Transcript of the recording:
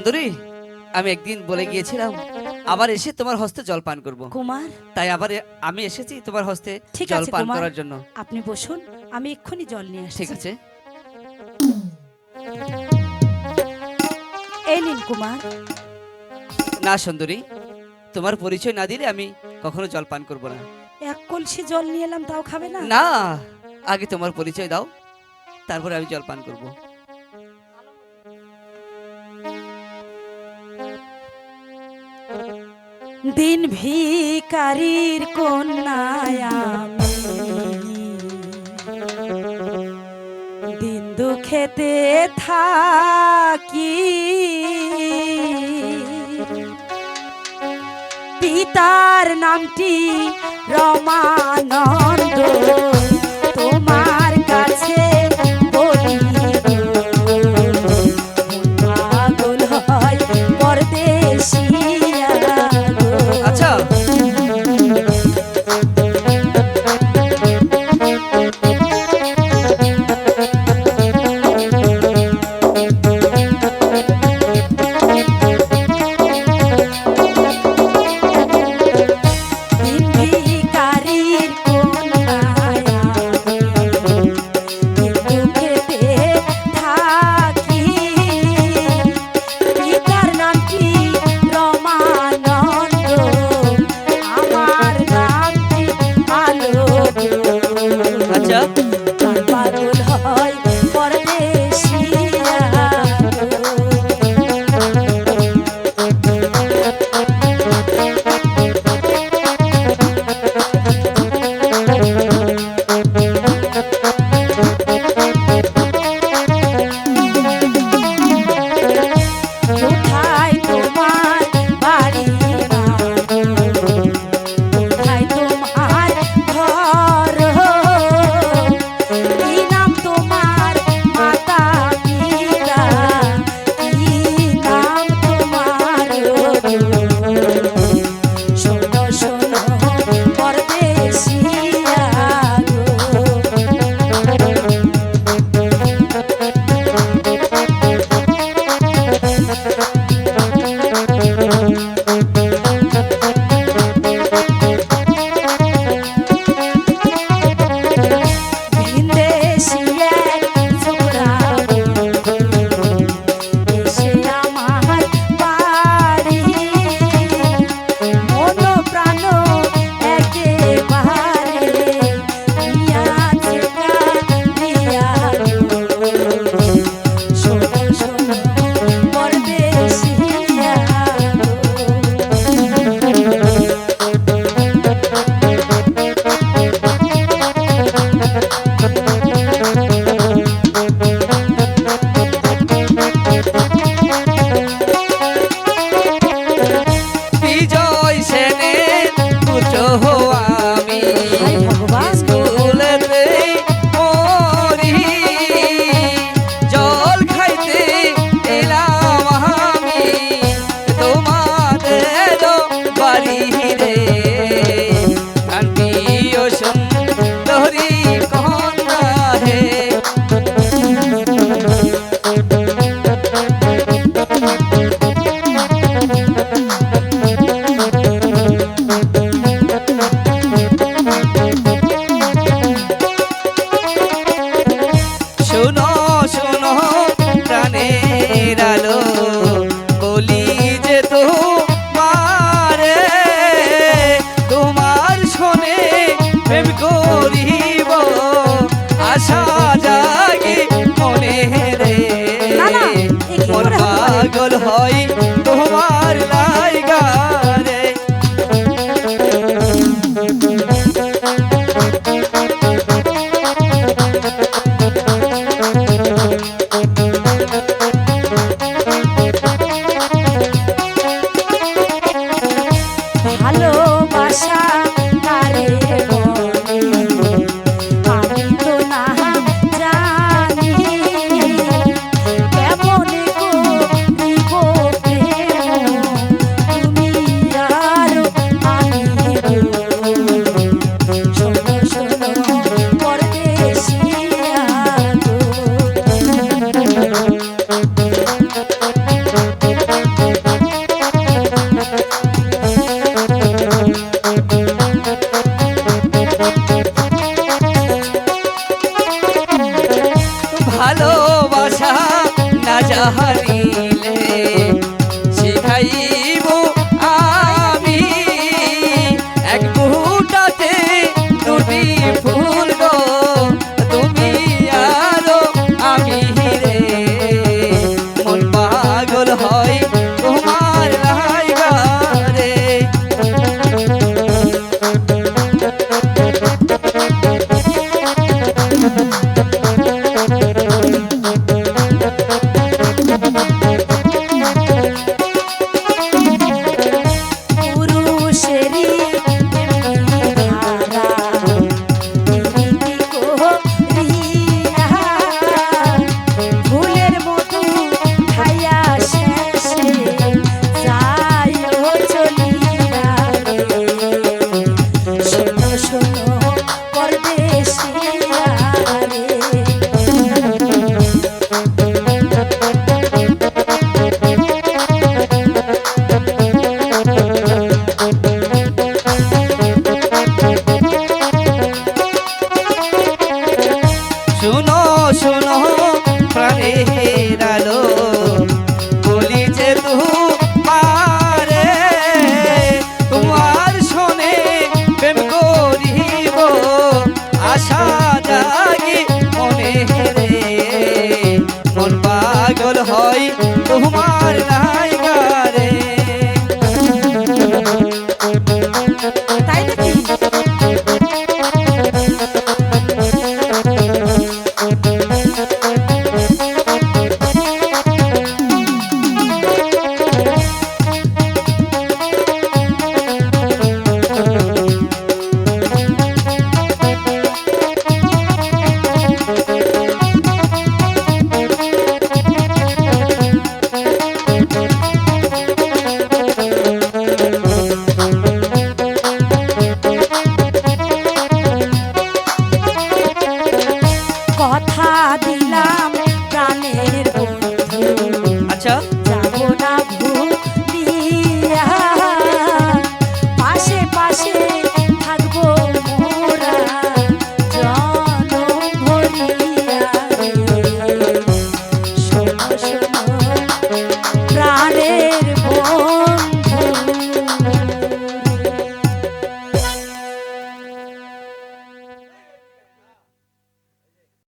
সুন্দরী আমি একদিন বলে গিয়েছিলাম আবার এসে তোমার হস্তে জল পান করব। কুমার। তাই আবার আমি এসেছি তোমার হস্তে ঠিক জল পান করার জন্য। আপনি বসুন আমি এক্ষুনি জল নিয়ে আসছি। ঠিক আছে। এই নিন কুমার। না সুন্দরী তোমার পরিচয় না দিলে আমি কখনো জল পান করব না। এক কলসি জল নিয়ে এলাম তাও খাবে না? না আগে তোমার পরিচয় দাও তারপরে আমি জল পান করব। দিন ভিকারীর কন্যায় দিন দুঃখেতে থাকি। পিতার নামটি রমানন্দ। হার ছিলাম